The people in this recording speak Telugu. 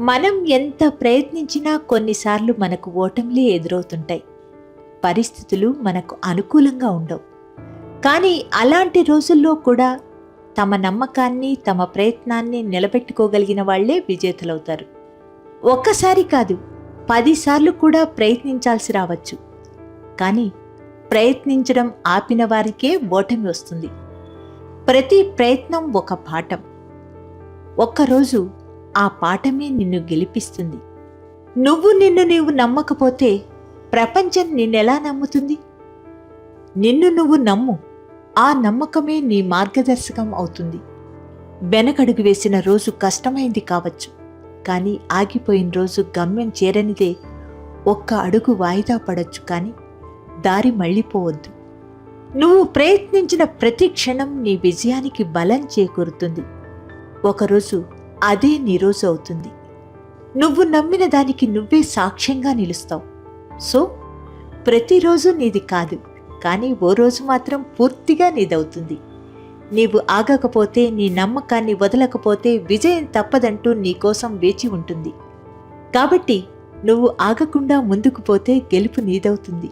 మనం ఎంత ప్రయత్నించినా కొన్నిసార్లు మనకు ఓటమిలే ఎదురవుతుంటాయి. పరిస్థితులు మనకు అనుకూలంగా ఉండవు. కానీ అలాంటి రోజుల్లో కూడా తమ నమ్మకాన్ని తమ ప్రయత్నాన్ని నిలబెట్టుకోగలిగిన వాళ్ళే విజేతలవుతారు. ఒక్కసారి కాదు పదిసార్లు కూడా ప్రయత్నించాల్సి రావచ్చు. కానీ ప్రయత్నించడం ఆపిన వారికే ఓటమి వస్తుంది. ప్రతి ప్రయత్నం ఒక పాఠం. ఒక్కరోజు ఆ పాఠమే నిన్ను గెలిపిస్తుంది. నువ్వు నిన్ను నీవు నమ్మకపోతే ప్రపంచం నిన్నెలా నమ్ముతుంది? నిన్ను నువ్వు నమ్ము. ఆ నమ్మకమే నీ మార్గదర్శకం అవుతుంది. వెనకడుగు వేసిన రోజు కష్టమైంది కావచ్చు. కానీ ఆగిపోయిన రోజు గమ్యం చేరనిదే ఒక్క అడుగు వాయిదా పడొచ్చు కానీ దారి మళ్ళీపోవద్దు నువ్వు ప్రయత్నించిన ప్రతి క్షణం నీ విజయానికి బలం చేకూరుతుంది. ఒకరోజు అదే నీరోజు అవుతుంది. నువ్వు నమ్మిన దానికి నువ్వే సాక్ష్యంగా నిలుస్తావు. సో ప్రతిరోజు నీది కాదు కానీ ఓ రోజు మాత్రం పూర్తిగా నీదవుతుంది. నీవు ఆగకపోతే నీ నమ్మకాన్ని వదలకపోతే విజయం తప్పదంటూ నీకోసం వేచి ఉంటుంది. కాబట్టి నువ్వు ఆగకుండా ముందుకు పోతే గెలుపు నీదవుతుంది.